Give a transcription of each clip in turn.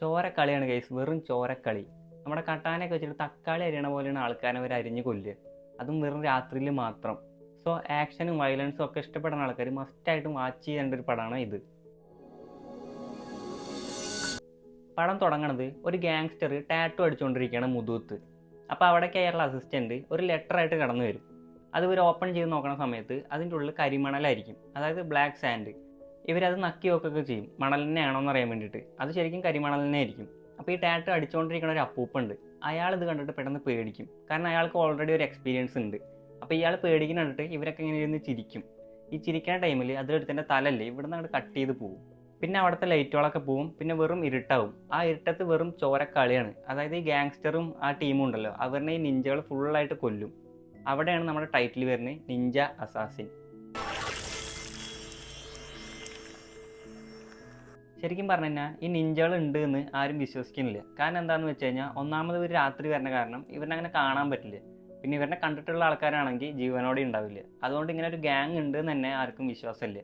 ചോരക്കളിയാണ് case വെറും ചോരക്കളി. നമ്മുടെ കട്ടാനൊക്കെ വെച്ചിട്ട് തക്കാളി അരിയണ പോലെയാണ് ആൾക്കാരെ അവർ അരിഞ്ഞ് കൊല്ലുക. അതും വെറും രാത്രിയിൽ മാത്രം. സോ ആക്ഷനും വയലൻസും ഒക്കെ ഇഷ്ടപ്പെടുന്ന ആൾക്കാർ മസ്റ്റായിട്ടും വാച്ച് ചെയ്യേണ്ട ഒരു പടമാണ് ഇത്. പടം തുടങ്ങണത് ഒരു ഗാങ്സ്റ്റർ ടാറ്റു അടിച്ചുകൊണ്ടിരിക്കുകയാണ് മുതൂത്ത് അപ്പോൾ അവിടെ കേരള അസിസ്റ്റന്റ് ഒരു ലെറ്റർ ആയിട്ട് കടന്നു വരും അത് ഇവർ ഓപ്പൺ ചെയ്ത് നോക്കുന്ന സമയത്ത് അതിന്റെ ഉള്ളിൽ കരിമണലായിരിക്കും. അതായത് ബ്ലാക്ക് സാൻഡ് ഇവരത് നക്കി നോക്കുകയൊക്കെ ചെയ്യും. എന്ന് അറിയാൻ വേണ്ടിയിട്ട്. അത് ശരിക്കും കരിമണൽ തന്നെ ആയിരിക്കും അപ്പോൾ ഈ ടാറ്റു അടിച്ചുകൊണ്ടിരിക്കുന്ന ഒരു അപ്പൂപ്പുണ്ട്. അയാൾ ഇത് കണ്ടിട്ട് പെട്ടെന്ന് പേടിക്കും. കാരണം അയാൾക്ക് ഓൾറെഡി ഒരു എക്സ്പീരിയൻസ് ഉണ്ട്. അപ്പോൾ ഇയാൾ പേടിക്കുന്ന കണ്ടിട്ട് ഇവരൊക്കെ ഇങ്ങനെ ഇരുന്ന് ചിരിക്കും. ഈ ചിരിക്കുന്ന ടൈമിൽ അതിലെടുത്തതിന്റെ തലല്ലേ ഇവിടുന്ന് അങ്ങോട്ട് കട്ട് ചെയ്ത് പോകും പിന്നെ അവിടുത്തെ ലൈറ്റുകളൊക്കെ പോവും. പിന്നെ വെറും ഇരുട്ടാവും. ആ ഇരുട്ടത്ത് വെറും ചോരക്കളിയാണ്. അതായത് ഈ ഗാങ്സ്റ്ററും ആ ടീമും ഉണ്ടല്ലോ. അവരുടെ ഈ നിഞ്ചകൾ ഫുള്ളായിട്ട് കൊല്ലും. അവിടെയാണ് നമ്മുടെ ടൈറ്റിൽ വരുന്നത് നിഞ്ച അസാസിൻ ശരിക്കും പറഞ്ഞു കഴിഞ്ഞാൽ ഈ നിഞ്ചകൾ ഉണ്ട് എന്ന് ആരും വിശ്വസിക്കുന്നില്ല. കാരണം എന്താണെന്ന് വെച്ച് കഴിഞ്ഞാൽ ഒന്നാമത് ഒരു രാത്രി വരുന്ന കാരണം ഇവരെ അങ്ങനെ കാണാൻ പറ്റില്ല. പിന്നെ ഇവരെ കണ്ടിട്ടുള്ള ആൾക്കാരാണെങ്കിൽ ജീവനോടെ ഉണ്ടാവില്ല. അതുകൊണ്ട് ഇങ്ങനെ ഒരു ഗ്യാങ് ഉണ്ട് എന്ന് തന്നെ ആർക്കും വിശ്വാസമില്ല.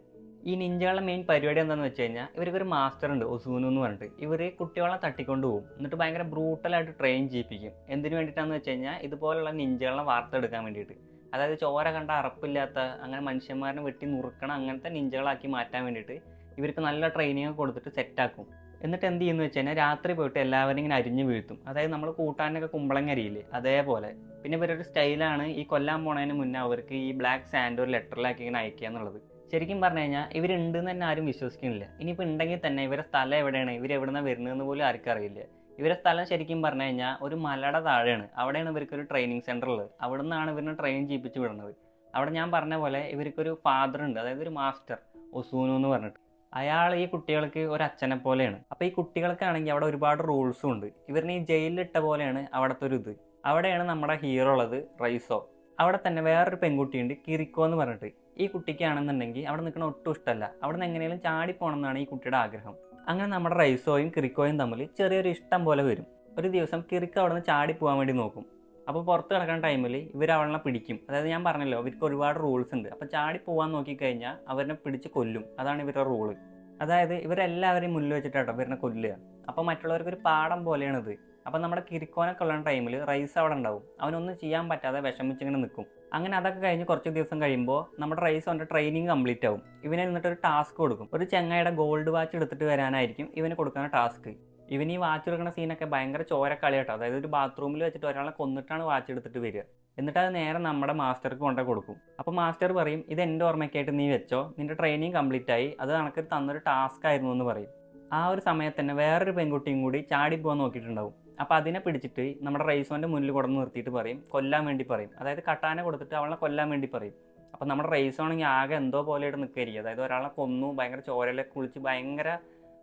ഈ നിഞ്ചകളുടെ മെയിൻ പരിപാടി എന്താണെന്ന് വെച്ച് കഴിഞ്ഞാൽ ഇവർക്ക് ഒരു മാസ്റ്റർ ഉണ്ട് ഒസൂനു എന്ന് പറഞ്ഞിട്ട്. ഇവർ കുട്ടികളെ തട്ടിക്കൊണ്ട് പോകും. എന്നിട്ട് ഭയങ്കര ബ്രൂട്ടലായിട്ട് ട്രെയിൻ ചെയ്യിപ്പിക്കും. എന്തിനു വേണ്ടിയിട്ടാണെന്ന് വെച്ച് കഴിഞ്ഞാൽ ഇതുപോലുള്ള നിഞ്ചകളെ വാർത്തെടുക്കാൻ വേണ്ടിയിട്ട്. അതായത് ചോര കണ്ട അറപ്പില്ലാത്ത അങ്ങനെ മനുഷ്യന്മാരെ വെട്ടി നുറുക്കണം അങ്ങനത്തെ നിഞ്ചകളാക്കി മാറ്റാൻ വേണ്ടിയിട്ട് ഇവർക്ക് നല്ല ട്രെയിനിങ് കൊടുത്തിട്ട് സെറ്റാക്കും എന്നിട്ട് എന്ത് ചെയ്യുന്നു വെച്ച് കഴിഞ്ഞാൽ രാത്രി പോയിട്ട് എല്ലാവരും ഇങ്ങനെ അരിഞ്ഞു വീഴ്ത്തും. അതായത് നമ്മൾ കൂട്ടാനൊക്കെ കുമ്പളങ്ങ അരിയില്ലേ അതേപോലെ. പിന്നെ ഇവരൊരു സ്റ്റൈലാണ് ഈ കൊല്ലാൻ പോണതിന് മുന്നേ അവർക്ക് ഈ ബ്ലാക്ക് സാൻഡ് ഒരു ലെറ്ററിലാക്കി ഇങ്ങനെ അയക്കുക എന്നുള്ളത്. ശരിക്കും പറഞ്ഞു കഴിഞ്ഞാൽ ഇവരുണ്ട് എന്ന് തന്നെ ആരും വിശ്വസിക്കുന്നില്ല. ഇനിയിപ്പോൾ ഉണ്ടെങ്കിൽ തന്നെ ഇവരെ സ്ഥലം എവിടെയാണ് ഇവർ എവിടെ നിന്നാണ് വരുന്നതെന്ന് പോലും ആർക്കും അറിയില്ല. ഇവരെ സ്ഥലം ശരിക്കും പറഞ്ഞു കഴിഞ്ഞാൽ ഒരു മലയുടെ താഴെയാണ്. അവിടെയാണ് ഇവർക്കൊരു ട്രെയിനിങ് സെന്റർ ഉള്ളത്. അവിടെ നിന്നാണ് ഇവരിനെ ട്രെയിൻ ചെയ്യിപ്പിച്ച് വിടുന്നത്. അവിടെ ഞാൻ പറഞ്ഞ പോലെ ഇവർക്കൊരു ഫാദർ ഉണ്ട് അതായത് ഒരു മാസ്റ്റർ ഒസൂനു എന്ന് പറഞ്ഞിട്ട്. അയാൾ ഈ കുട്ടികൾക്ക് ഒരു അച്ഛനെ പോലെയാണ്. അപ്പോൾ ഈ കുട്ടികൾക്കാണെങ്കിൽ അവിടെ ഒരുപാട് റൂൾസും ഉണ്ട്. ഇവരിന് ഈ ജയിലിലിട്ട പോലെയാണ് അവിടുത്തെ ഒരു ഇത്. അവിടെയാണ് നമ്മുടെ ഹീറോ ഉള്ളത് റൈസോ. അവിടെ തന്നെ വേറൊരു പെൺകുട്ടിയുണ്ട് കിറിക്കോ എന്ന് പറഞ്ഞിട്ട്. ഈ കുട്ടിക്കാണെന്നുണ്ടെങ്കിൽ അവിടെ നിൽക്കണ ഒട്ടും ഇഷ്ടമല്ല. അവിടെ നിന്ന് എങ്ങനെയും ചാടി പോകണമെന്നാണ് ഈ കുട്ടിയുടെ ആഗ്രഹം. അങ്ങനെ നമ്മുടെ റൈസോയും കിറിക്കോയും തമ്മിൽ ചെറിയൊരു ഇഷ്ടം പോലെ വരും. ഒരു ദിവസം കിറിക്കോ അവിടെ നിന്ന് ചാടി പോകാൻ വേണ്ടി നോക്കും. അപ്പോൾ പുറത്ത് കിടക്കുന്ന ടൈമിൽ ഇവർ അവളെ പിടിക്കും. അതായത് ഞാൻ പറഞ്ഞല്ലോ ഇവർക്ക് ഒരുപാട് റൂൾസ് ഉണ്ട്. അപ്പോൾ ചാടി പോകാൻ നോക്കിക്കഴിഞ്ഞാൽ അവരെ പിടിച്ച് കൊല്ലും. അതാണ് ഇവരുടെ റൂൾ അതായത് ഇവരെല്ലാവരെയും മുല്ല വെച്ചിട്ടാട്ടോ ഇവരെ കൊല്ലുക. അപ്പോൾ മറ്റുള്ളവർക്ക് ഒരു പാഠം പോലെയാണിത്. അപ്പോൾ നമ്മുടെ കിരിക്കോനൊക്കെ ഉള്ള ടൈമിൽ റൈസ് അവിടെ ഉണ്ടാവും. അവനൊന്നും ചെയ്യാൻ പറ്റാതെ വിഷമിച്ചിങ്ങനെ നിൽക്കും. അങ്ങനെ അതൊക്കെ കഴിഞ്ഞ് കുറച്ച് ദിവസം കഴിയുമ്പോൾ നമ്മുടെ റൈസ് അവന്റെ ട്രെയിനിങ് കംപ്ലീറ്റ് ആവും. ഇവനെ എന്നിട്ട് ഒരു ടാസ്ക് കൊടുക്കും. ഒരു ചെങ്ങായുടെ ഗോൾഡ് വാച്ച് എടുത്തിട്ട് വരാനായിരിക്കും ഇവന് കൊടുക്കുന്ന ടാസ്ക് ഇവന് ഈ വാച്ച് എടുക്കുന്ന സീനൊക്കെ ഭയങ്കര ചോരക്കളി കേട്ടോ അതായത് ഒരു ബാത്റൂമിൽ വെച്ചിട്ട് ഒരാളെ കൊന്നിട്ടാണ് വാച്ച് എടുത്തിട്ട് വരിക. എന്നിട്ട് അത് നേരെ നമ്മുടെ മാസ്റ്റർക്ക് കൊണ്ടു കൊടുക്കും. അപ്പോൾ മാസ്റ്റർ പറയും ഇത് എന്റെ ഓർമ്മയ്ക്കായിട്ട് നീ വെച്ചോ. നിന്റെ ട്രെയിനിങ് കംപ്ലീറ്റ് ആയി. അത് കണക്ക് തന്നൊരു ടാസ്ക് ആയിരുന്നു എന്ന് പറയും. ആ ഒരു സമയത്ത് തന്നെ വേറൊരു പെൺകുട്ടിയും കൂടി ചാടി പോകാൻ നോക്കിയിട്ടുണ്ടാവും. അപ്പോൾ അതിനെ പിടിച്ചിട്ട് നമ്മുടെ റൈസോന്റെ മുന്നിൽ കൊടന്ന് നിർത്തിയിട്ട് പറയും കൊല്ലാൻ വേണ്ടി പറയും. അതായത് കട്ടാനെ കൊടുത്തിട്ട് അവളെ കൊല്ലാൻ വേണ്ടി പറയും. അപ്പോൾ നമ്മുടെ റൈസോണെങ്കിൽ ആകെ എന്തോ പോലെയായിട്ട് നിൽക്കുകയായിരിക്കും അതായത് ഒരാളെ കൊന്നു ഭയങ്കര ചോരയിലൊക്കെ കുളിച്ച് ഭയങ്കര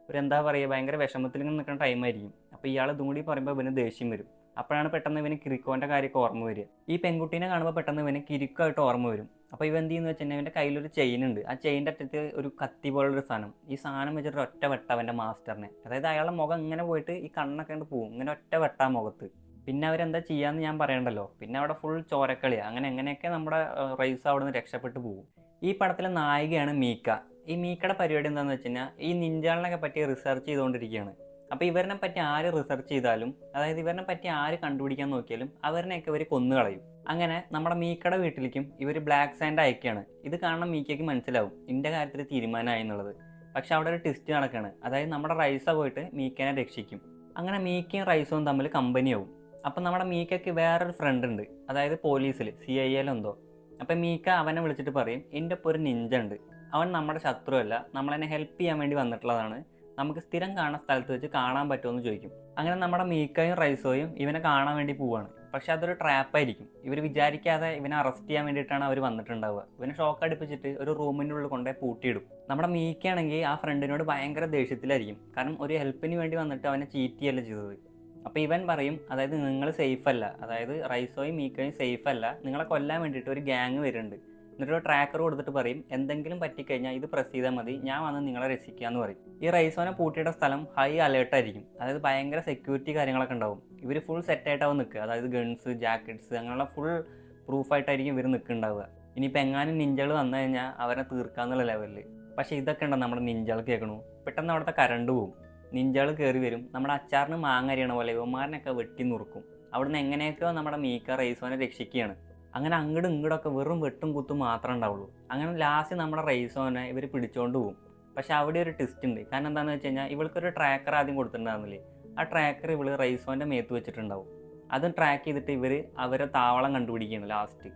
ഒരു എന്താ പറയുക ഭയങ്കര വിഷമത്തിൽ നിൽക്കുന്ന ടൈമായിരിക്കും അപ്പോൾ ഇയാൾ ഇതും കൂടി പറയുമ്പോൾ ഇവന് ദേഷ്യം വരും. അപ്പോഴാണ് പെട്ടെന്ന് ഇവന് കിരിക്കോന്റെ കാര്യമൊക്കെ ഓർമ്മ വരിക. ഈ പെൺകുട്ടീനെ കാണുമ്പോൾ പെട്ടെന്ന് ഇവന് കിരിക്കായിട്ട് ഓർമ്മ വരും. അപ്പോൾ ഇവ എന്ത് ചെയ്യുന്നു വെച്ചാൽ ഇവന്റെ കയ്യിലൊരു ചെയിൻ ഉണ്ട്. ആ ചെയിന്റെ അറ്റത്ത് ഒരു കത്തി പോലുള്ളൊരു സാധനം. ഈ സാധനം വെച്ചിട്ട് ഒറ്റ വെട്ട അവന്റെ മാസ്റ്ററിനെ അതായത് അയാളുടെ മുഖം ഇങ്ങനെ പോയിട്ട് ഈ കണ്ണൊക്കെ കണ്ട് പോകും ഇങ്ങനെ ഒറ്റ വെട്ടാ മുഖത്ത്. പിന്നെ അവരെന്താ ചെയ്യാന്ന് ഞാൻ പറയണ്ടല്ലോ? പിന്നെ അവിടെ ഫുൾ ചോരക്കളിയാണ് അങ്ങനെ എങ്ങനെയൊക്കെ നമ്മുടെ റൈസ് അവിടെ നിന്ന് രക്ഷപ്പെട്ടു പോകും. ഈ പടത്തിലെ നായികയാണ് മീക്ക. ഈ മീക്കട പരിപാടി എന്താണെന്ന് വെച്ച് കഴിഞ്ഞാൽ ഈ നിഞ്ചാളിനൊക്കെ പറ്റി റിസർച്ച് ചെയ്തുകൊണ്ടിരിക്കുകയാണ് അപ്പോൾ ഇവരിനെ പറ്റി ആര് റിസർച്ച് ചെയ്താലും അതായത് ഇവരിനെ പറ്റി ആര് കണ്ടുപിടിക്കാൻ നോക്കിയാലും അവരിനെയൊക്കെ ഇവർ കൊന്നു കളയും അങ്ങനെ നമ്മുടെ മീക്കട വീട്ടിലേക്കും ഇവർ ബ്ലാക്ക് സാൻഡ് അയക്കുകയാണ് ഇത് കാണുന്ന മീക്കയ്ക്ക് മനസ്സിലാവും ഇതിന്റെ കാര്യത്തിൽ തീരുമാനമായി എന്നുള്ളത്. പക്ഷെ അവിടെ ഒരു ട്വിസ്റ്റ് നടക്കുകയാണ് അതായത് നമ്മുടെ റൈസ പോയിട്ട് മീക്കനെ രക്ഷിക്കും. അങ്ങനെ മീക്കയും റൈസും തമ്മിൽ കമ്പനിയാവും അപ്പം നമ്മുടെ മീക്കയ്ക്ക് വേറൊരു ഫ്രണ്ട് ഉണ്ട്. അതായത് പോലീസിൽ സി ഐ എന്തോ. അപ്പം മീക്ക അവനെ വിളിച്ചിട്ട് പറയും എന്റെ ഇപ്പോൾ ഒരു നിഞ്ച ഉണ്ട്. അവൻ നമ്മുടെ ശത്രുവല്ല. നമ്മളെന്നെ ഹെൽപ്പ് ചെയ്യാൻ വേണ്ടി വന്നിട്ടുള്ളതാണ്. നമുക്ക് സ്ഥിരം കാണാൻ സ്ഥലത്ത് വെച്ച് കാണാൻ പറ്റുമെന്ന് ചോദിക്കും. അങ്ങനെ നമ്മുടെ മീക്കയും റൈസോയും ഇവനെ കാണാൻ വേണ്ടി പോവാണ്. പക്ഷെ അതൊരു ട്രാപ്പായിരിക്കും ഇവർ വിചാരിക്കാതെ ഇവനെ അറസ്റ്റ് ചെയ്യാൻ വേണ്ടിയിട്ടാണ് അവർ വന്നിട്ടുണ്ടാവുക. ഇവനെ ഷോക്ക് അടുപ്പിച്ചിട്ട് ഒരു റൂമിന്റെ ഉള്ളിൽ കൊണ്ടുപോയി പൂട്ടിയിടും. നമ്മുടെ മീക്കയാണെങ്കിൽ ആ ഫ്രണ്ടിനോട് ഭയങ്കര ദേഷ്യത്തിലായിരിക്കും. കാരണം ഒരു ഹെൽപ്പിന് വേണ്ടി വന്നിട്ട് അവനെ ചീറ്റ് ചെയ്യല്ല ചെയ്തത്. അപ്പോൾ ഇവൻ പറയും അതായത് നിങ്ങൾ സേഫ് അല്ല. അതായത് റൈസോയും മീക്കയും സേഫ് അല്ല. നിങ്ങളെ കൊല്ലാൻ വേണ്ടിയിട്ട് ഒരു ഗ്യാങ് വരുന്നുണ്ട്. എന്നിട്ട് ഒരു ട്രാക്കർ കൊടുത്തിട്ട് പറയും എന്തെങ്കിലും പറ്റിക്കഴിഞ്ഞാൽ ഇത് പ്രസ് ചെയ്താൽ മതി ഞാൻ വന്ന് നിങ്ങളെ രക്ഷിക്കുക എന്ന് പറയും. ഈ റൈസോനെ പൂട്ടിയുടെ സ്ഥലം ഹൈ അലേർട്ട് ആയിരിക്കും. അതായത് ഭയങ്കര സെക്യൂരിറ്റി കാര്യങ്ങളൊക്കെ ഉണ്ടാവും. ഇവർ ഫുൾ സെറ്റായിട്ടാവും നിൽക്കുക. അതായത് ഗൺസ് ജാക്കറ്റ്സ് അങ്ങനെയുള്ള ഫുൾ പ്രൂഫായിട്ടായിരിക്കും ഇവർ നിൽക്കുന്നുണ്ടാവുക. ഇനിയിപ്പോൾ എങ്ങാനും നിഞ്ചകൾ വന്നു കഴിഞ്ഞാൽ അവരെ തീർക്കാന്നുള്ള ലെവലിൽ പക്ഷേ ഇതൊക്കെ ഉണ്ടോ നമ്മുടെ നിഞ്ചകൾ കേൾക്കണു? പെട്ടെന്ന് അവിടുത്തെ കരണ്ട് പോവും. നിഞ്ചകൾ കയറി വരും. നമ്മുടെ അച്ചാറിന് മാങ്ങ അറിയണ പോലെ ഇവന്മാരനൊക്കെ വെട്ടി നുറുക്കും. അവിടുന്ന് എങ്ങനെയൊക്കെയോ നമ്മുടെ മീക്ക റൈസോനെ രക്ഷിക്കുകയാണ്. അങ്ങനെ അങ്ങോട്ടും ഇങ്ങോട്ടൊക്കെ വെറും വെട്ടും കുത്തും മാത്രമേ ഉണ്ടാവുള്ളൂ. അങ്ങനെ ലാസ്റ്റ് നമ്മുടെ റൈസോനെ ഇവർ പിടിച്ചോണ്ട് പോകും പക്ഷെ അവിടെ ഒരു ട്വിസ്റ്റ് ഉണ്ട്. കാരണം എന്താണെന്ന് വെച്ച് കഴിഞ്ഞാൽ ഇവൾക്കൊരു ട്രാക്കർ ആദ്യം കൊടുത്തിട്ടുണ്ടായിരുന്നില്ലേ? ആ ട്രാക്കർ ഇവൾ റൈസോന്റെ മേത്ത് വെച്ചിട്ടുണ്ടാവും. അതും ട്രാക്ക് ചെയ്തിട്ട് ഇവർ അവരെ താവളം കണ്ടുപിടിക്കുന്നു ലാസ്റ്റ്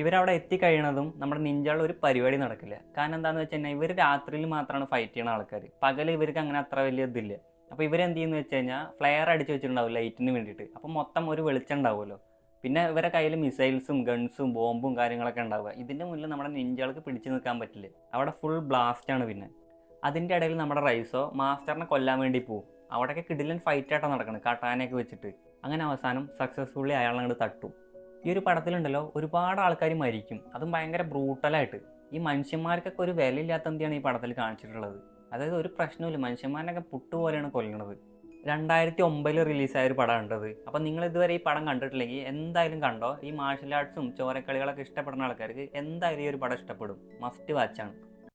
ഇവരവിടെ എത്തിക്കഴിയണതും നമ്മുടെ നിഞ്ചാൾ ഒരു പരിപാടി നടക്കില്ല. കാരണം എന്താണെന്ന് വെച്ച് കഴിഞ്ഞാൽ ഇവർ രാത്രിയിൽ മാത്രമാണ് ഫൈറ്റ് ചെയ്യുന്ന ആൾക്കാർ പകൽ ഇവർക്ക് അങ്ങനെ അത്ര വലിയ ഇതില്ല. അപ്പോൾ ഇവരെന്ത് ചെയ്യുന്നു വെച്ച് കഴിഞ്ഞാൽ ഫ്ലെയർ അടിച്ച് വെച്ചിട്ടുണ്ടാവും ലൈറ്റിന് വേണ്ടിയിട്ട്. അപ്പോൾ മൊത്തം ഒരു വെളിച്ചം ഉണ്ടാവുമല്ലോ. പിന്നെ ഇവരെ കയ്യിൽ മിസൈൽസും ഗൺസും ബോംബും കാര്യങ്ങളൊക്കെ ഉണ്ടാവുക. ഇതിന്റെ മുന്നിൽ നമ്മുടെ നിഞ്ചകൾക്ക് പിടിച്ചു നിൽക്കാൻ പറ്റില്ല. അവിടെ ഫുൾ ബ്ലാസ്റ്റ് ആണ് പിന്നെ. അതിന്റെ ഇടയിൽ നമ്മുടെ റൈസോ മാസ്റ്ററിനെ കൊല്ലാൻ വേണ്ടി പോകും അവിടെയൊക്കെ കിടിലൻ ഫൈറ്റ് ആയിട്ടാണ് നടക്കുന്നത് കാട്ടാനയൊക്കെ വെച്ചിട്ട്. അങ്ങനെ അവസാനം സക്സസ്ഫുള്ളി അയാളങ്ങോട്ട് തട്ടും. ഈ ഒരു പടത്തിലുണ്ടല്ലോ ഒരുപാട് ആൾക്കാർ മരിക്കും. അതും ഭയങ്കര ബ്രൂട്ടലായിട്ട് ഈ മനുഷ്യന്മാർക്കൊക്കെ ഒരു വിലയില്ലാത്ത എന്തിയാണ് ഈ പടത്തിൽ കാണിച്ചിട്ടുള്ളത്? അതായത് ഒരു പ്രശ്നമില്ല മനുഷ്യന്മാരൊക്കെ പുട്ടുപോലെയാണ് കൊല്ലണത്. രണ്ടായിരത്തി ഒമ്പതിൽ റിലീസായ ഒരു പടം കണ്ടത്. അപ്പം നിങ്ങൾ ഇതുവരെ ഈ പടം കണ്ടിട്ടില്ലെങ്കിൽ എന്തായാലും കണ്ടോ? ഈ മാർഷൽ ആർട്സും ചോരക്കളികളൊക്കെ ഇഷ്ടപ്പെടുന്ന ആൾക്കാർക്ക് എന്തായാലും ഈ ഒരു പടം ഇഷ്ടപ്പെടും. മസ്റ്റ് വാച്ചാണ്